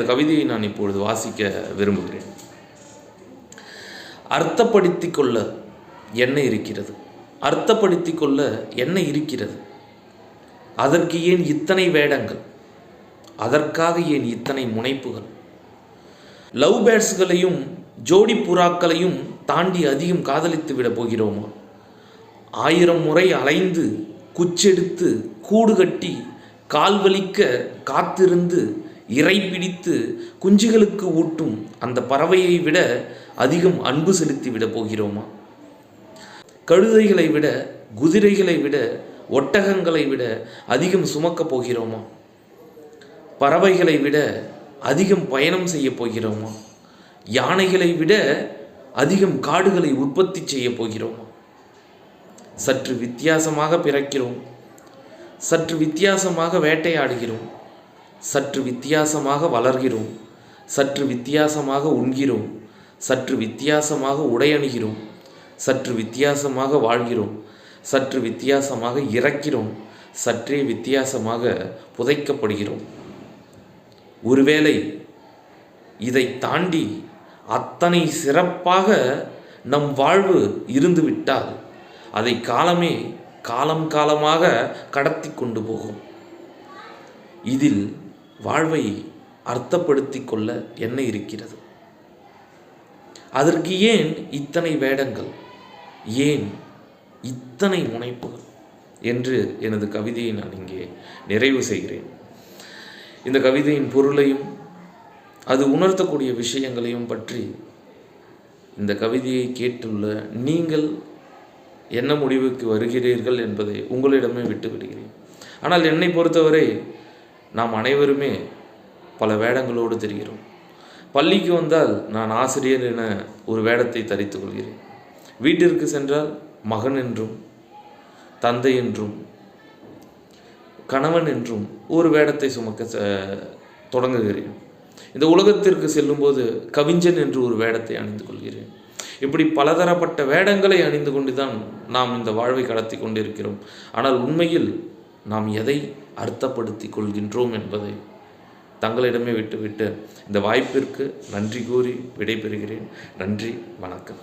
இந்த கவிதையை நான் இப்பொழுது வாசிக்க விரும்புகிறேன். அர்த்தப்படுத்தி கொள்ள என்ன இருக்கிறது? அர்த்தப்படுத்தி கொள்ள என்ன இருக்கிறது? அதற்கு ஏன் இத்தனை வேடங்கள்? அதற்காக ஏன் இத்தனை முனைப்புகள்? லவ் பேர்ட்ஸ்களையும் ஜோடி புறாக்களையும் தாண்டி அதிகம் காதலித்து விட போகிறோமா? ஆயிரம் முறை அலைந்து குச்செடுத்து கூடு கட்டி கால்வலிக்க காத்திருந்து இறை பிடித்து குஞ்சுகளுக்கு ஊட்டும் அந்த பறவையை விட அதிகம் அன்பு செலுத்தி விட போகிறோமா? கழுதைகளை விட குதிரைகளை விட ஒட்டகங்களை விட அதிகம் சுமக்கப் போகிறோமா? பறவைகளை விட அதிகம் பயணம் செய்ய போகிறோமா? யானைகளை விட அதிகம் காடுகளை உற்பத்தி செய்ய போகிறோமா? சற்று வித்தியாசமாக பிறக்கிறோம். சற்று வித்தியாசமாக வேட்டையாடுகிறோம். சற்று வித்தியாசமாக வளர்கிறோம். சற்று வித்தியாசமாக உண்கிறோம். சற்று வித்தியாசமாக உடையணுகிறோம். சற்று வித்தியாசமாக வாழ்கிறோம். சற்று வித்தியாசமாக இறக்கிறோம். சற்றே வித்தியாசமாக புதைக்கப்படுகிறோம். ஒருவேளை இதை தாண்டி அத்தனை சிறப்பாக நம் வாழ்வு இருந்துவிட்டால் அதை காலமே காலம் காலமாக கடத்தி கொண்டு போகும். இதில் வாழ்வை அர்த்தப்படுத்தி கொள்ள என்ன இருக்கிறது? அதற்கு ஏன் இத்தனை வேடங்கள்? ஏன் இத்தனை முனைப்புகள்? என்று எனது கவிதையை நான் இங்கே நிறைவு செய்கிறேன். இந்த கவிதையின் பொருளையும் அது உணர்த்தக்கூடிய விஷயங்களையும் பற்றி இந்த கவிதையை கேட்டுள்ள நீங்கள் என்ன முடிவுக்கு வருகிறீர்கள் என்பதை உங்களிடமே விட்டு விடுகிறேன் ஆனால் என்னை பொறுத்தவரை நாம் அனைவருமே பல வேடங்களோடு தெரிகிறோம். பள்ளிக்கு வந்தால் நான் ஆசிரியர் என ஒரு வேடத்தை தரித்து கொள்கிறேன். வீட்டிற்கு சென்றால் மகன் என்றும் தந்தை என்றும் கணவன் என்றும் ஒரு வேடத்தை சுமக்க தொடங்குகிறேன். இந்த உலகத்திற்கு செல்லும்போது கவிஞன் என்று ஒரு வேடத்தை அணிந்து கொள்கிறேன். இப்படி பலதரப்பட்ட வேடங்களை அணிந்து கொண்டு தான் நாம் இந்த வாழ்வை கடத்தி கொண்டிருக்கிறோம். ஆனால் உண்மையில் நாம் எதை அர்த்தப்படுத்தி கொள்கின்றோம் என்பதை தங்களிடமே விட்டுவிட்டு இந்த வாய்ப்பிற்கு நன்றி கூறி விடைபெறுகிறேன். நன்றி வணக்கம்.